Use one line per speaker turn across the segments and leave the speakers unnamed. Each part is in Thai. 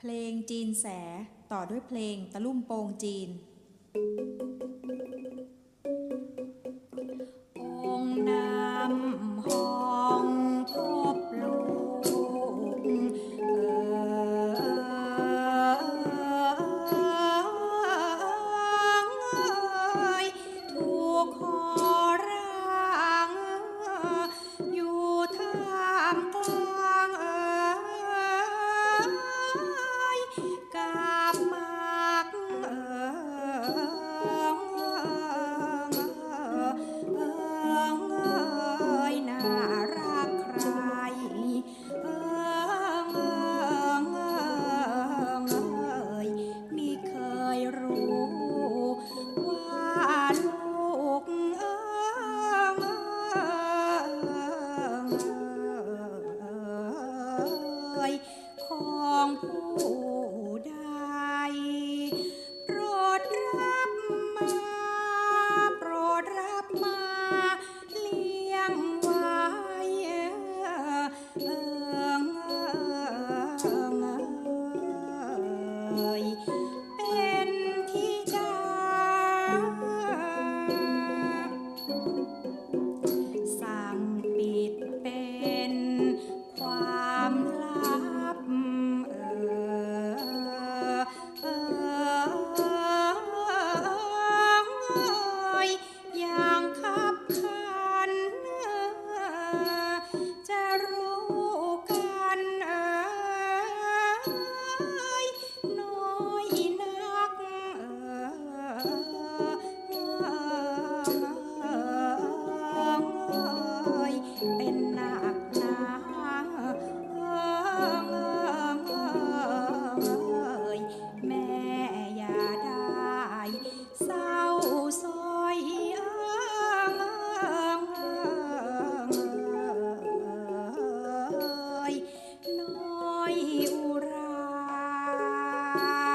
เพลงจีนแส ต่อด้วยเพลงตะลุ่มโปงจีน Bye. bye.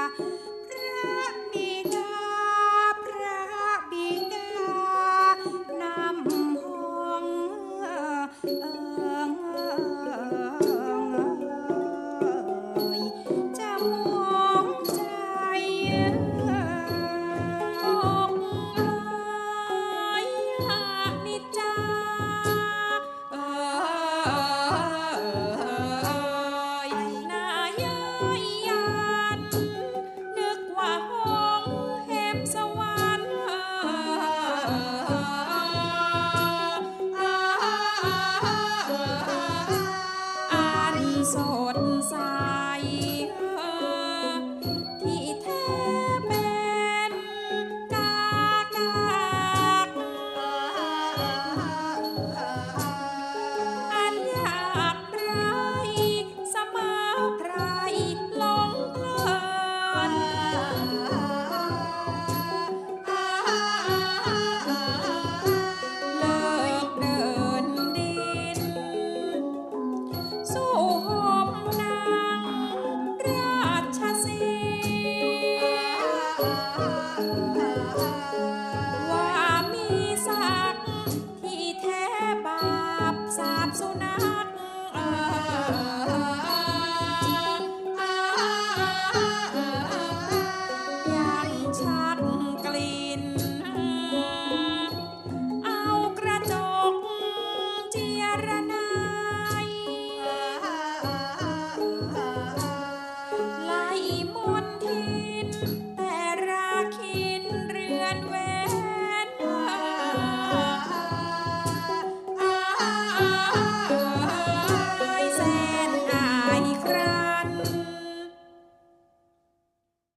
lips